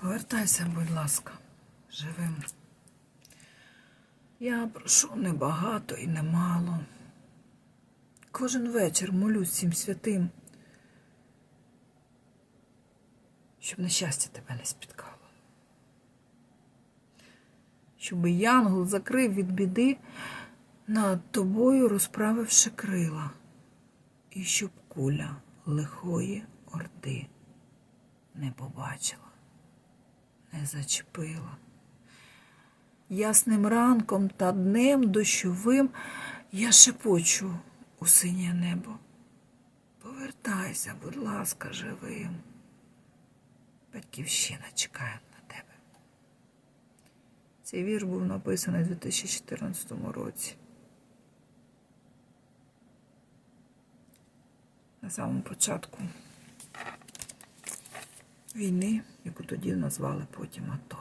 Повертайся, будь ласка, живим. Я прошу небагато і немало. Кожен вечір молюсь всім святим, щоб нещастя тебе не спіткало. Щоб янгол закрив від біди, над тобою розправивши крила, і щоб куля лихої орди не побачила, не зачепила. Ясним ранком та днем дощовим я шепочу у синє небо. Повертайся, будь ласка, живим. Батьківщина чекає на тебе. Цей вірш був написаний у 2014 році. На самому початку війни, яку тоді назвали потім АТО.